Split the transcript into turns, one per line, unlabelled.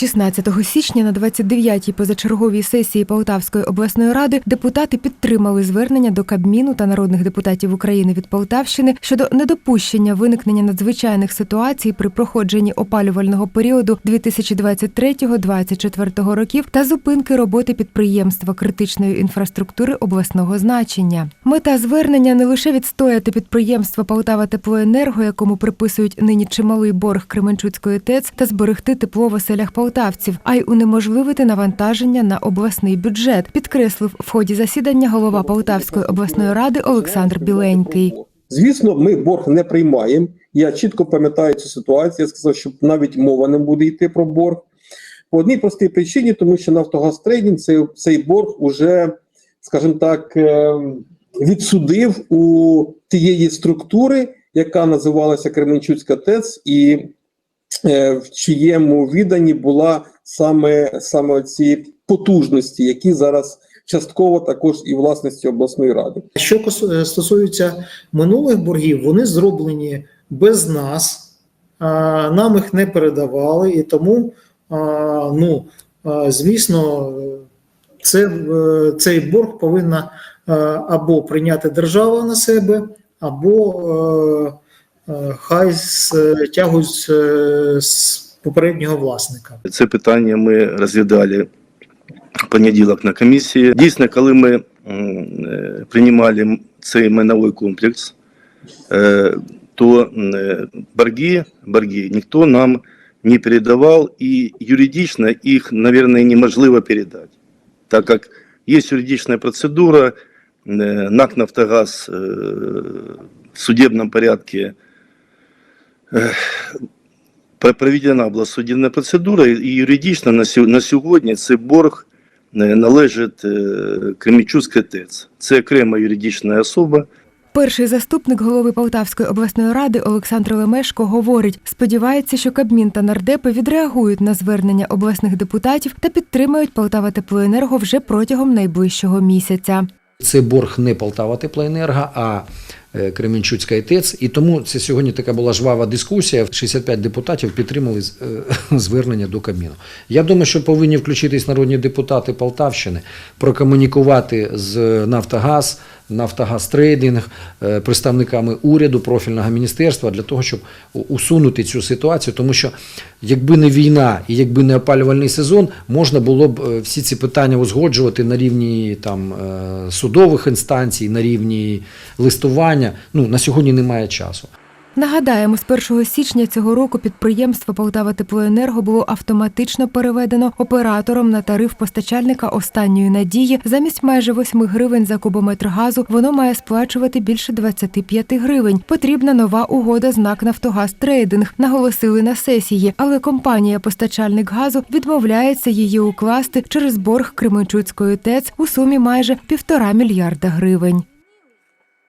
16 січня на 29-й позачерговій сесії Полтавської обласної ради депутати підтримали звернення до Кабміну та народних депутатів України від Полтавщини щодо недопущення виникнення надзвичайних ситуацій при проходженні опалювального періоду 2023-2024 років та зупинки роботи підприємства критичної інфраструктури обласного значення. Мета звернення не лише відстояти підприємства Полтава Теплоенерго, якому приписують нині чималий борг Кременчуцької ТЕЦ, та зберегти тепло в оселях полтавців, а й унеможливити навантаження на обласний бюджет, підкреслив в ході засідання голова Полтавської обласної ради Олександр Біленький.
Звісно, ми борг не приймаємо. Я чітко пам'ятаю цю ситуацію. Я сказав, що навіть мова не буде йти про борг. По одній простій причині, тому що Нафтогаз Трейдинг цей, цей борг уже, скажімо так, е, відсудив у тієї структури, яка називалася Кременчуцька ТЕЦ, і в чиєму відданні була саме, саме ці потужності, які зараз частково також і власності обласної ради.
Що е, стосується минулих боргів, вони зроблені без нас, нам їх не передавали, і тому, ну, звісно, це, е, цей борг повинна е, або прийняти держава на себе, або е, е, хай стягують е, з попереднього власника.
Це питання ми розглядали понеділок на комісії. Дійсно, коли ми е, приймали цей майновий комплекс, е, то е, борги, борги ніхто нам не передавав, і юридично їх, мабуть, неможливо передати, так як є юридична процедура, е, НАК «Нафтогаз» е, в судебном порядке е, Пр- проведена була судебна процедура, і юридично на сьогодні цей борг е, належить е, ТЕЦ. Це окрема юридична особа.
Перший заступник голови Полтавської обласної ради Олександр Лемешко говорить, сподівається, що Кабмін та нардепи відреагують на звернення обласних депутатів та підтримають Полтава Теплоенерго вже протягом найближчого місяця.
Це борг не Полтава Теплоенерго, а е, Кременчуцька ТЕЦ. І тому це сьогодні така була жвава дискусія. 65 депутатів підтримали е, звернення до Кабміну. Я думаю, що повинні включитись народні депутати Полтавщини, прокомунікувати з Нафтогаз, Нафтогаз Трейдинг, е, представниками уряду, профільного міністерства для того, щоб усунути цю ситуацію, тому що якби не війна і якби не опалювальний сезон, можна було б всі ці питання узгоджувати на рівні там судових інстанцій, на рівні листування. Ну на сьогодні немає часу.
Нагадаємо, з 1 січня цього року підприємство Полтава Теплоенерго було автоматично переведено оператором на тариф постачальника останньої надії. Замість майже 8 гривень за кубометр газу воно має сплачувати більше 25 гривень. Потрібна нова угода з НАК «Нафтогаз Трейдинг», наголосили на сесії, але компанія-постачальник газу відмовляється її укласти через борг Кременчуцької ТЕЦ у сумі майже півтора мільярда гривень.